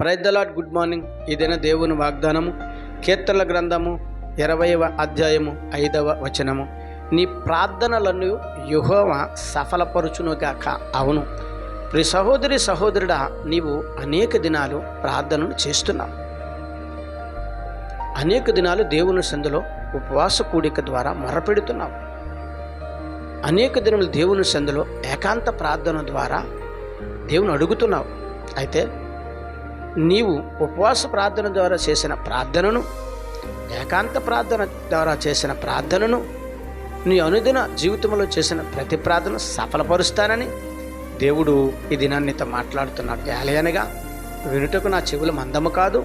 ప్రైద్దలాట్ good morning ఇదైన దేవుని వాగ్దానము. కీర్తనల గ్రంథము ఇరవైవ అధ్యాయము ఐదవ వచనము. నీ ప్రార్థనలను యుహోవ సఫలపరుచునుగాక. అవును ప్రి సహోదరి సహోదరుడా నీవు అనేక దినాలు ప్రార్థనలు చేస్తున్నావు. అనేక దినాలు దేవుని సందులో ఉపవాస కూడిక ద్వారా మొరపెడుతున్నావు. అనేక దినములు దేవుని సందులో ఏకాంత ప్రార్థన ద్వారా దేవుని అడుగుతున్నావు. అయితే నీవు ఉపవాస ప్రార్థన ద్వారా చేసిన ప్రార్థనను ఏకాంత ప్రార్థన ద్వారా చేసిన ప్రార్థనను నీ అనుదిన జీవితంలో చేసిన ప్రతి ప్రార్థన సఫలపరుస్తానని దేవుడు ఈ దినాన్నితో మాట్లాడుతున్నాడు. ఏలయనగా వినుటకు నా చెవులు మందము కాదు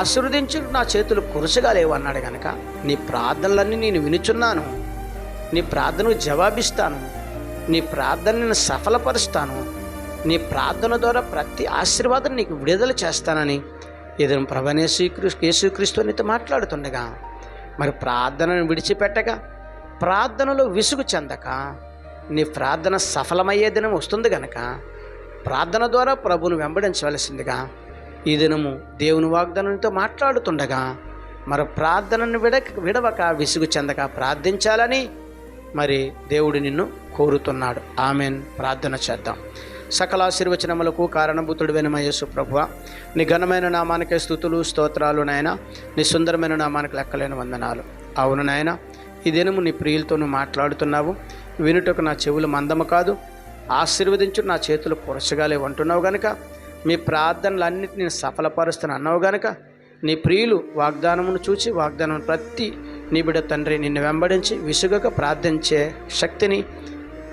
ఆశీర్వదించు నా చేతులు కురసగా లేవు అన్నాడు గనక నీ ప్రార్థనలన్నీ నేను వినుచున్నాను నీ ప్రార్థనకు జవాబిస్తాను నీ ప్రార్థనను సఫలపరుస్తాను నీ ప్రార్థన ద్వారా ప్రతి ఆశీర్వాదం నీకు విడుదల చేస్తానని ఏదైనా ప్రభనే శ్రీకృష్ణ యేసుక్రీస్తు నీతో మాట్లాడుతుండగా మరి ప్రార్థనను విడిచిపెట్టగా ప్రార్థనలో విసుగు చెందక నీ ప్రార్థన సఫలమయ్యే దినం వస్తుంది గనక ప్రార్థన ద్వారా ప్రభును వెంబడించవలసిందిగా ఈ దినము దేవుని వాగ్దానంతో మాట్లాడుతుండగా మరి ప్రార్థనను విడక విడవక విసుగు చెందక ప్రార్థించాలని మరి దేవుడు నిన్ను కోరుతున్నాడు. ఆమెన్. ప్రార్థన చేద్దాం. సకల ఆశీర్వచనములకు కారణభూతుడు యేసు ప్రభువ. నీ ఘనమైన నామానికే స్థుతులు స్తోత్రాలు నాయన. నీ సుందరమైన నామానికి లెక్కలేని వందనాలు. అవును నాయన ఈ దినము నీ ప్రియులతో మాట్లాడుతున్నావు. వినుటకు నా చెవులు మందము కాదు. ఆశీర్వదించు నా చేతులు పొరచగాలే అంటున్నావు గనుక. మీ ప్రార్థనలన్నింటినీ నేను సఫలపరుస్తాను అన్నావు గనుక. నీ ప్రియులు వాగ్దానమును చూచి వాగ్దానం ప్రతి నీ బిడ్డ తండ్రి నిన్ను వెంబడించి విసుగక ప్రార్థించే శక్తిని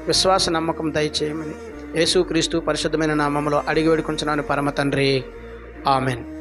విశ్వాస నమ్మకం దయచేయమని యేసుక్రీస్తు పరిశుద్ధమైన నామంలో అడిగి వేడుకుంటున్నాను పరమ తండ్రి. ఆమెన్.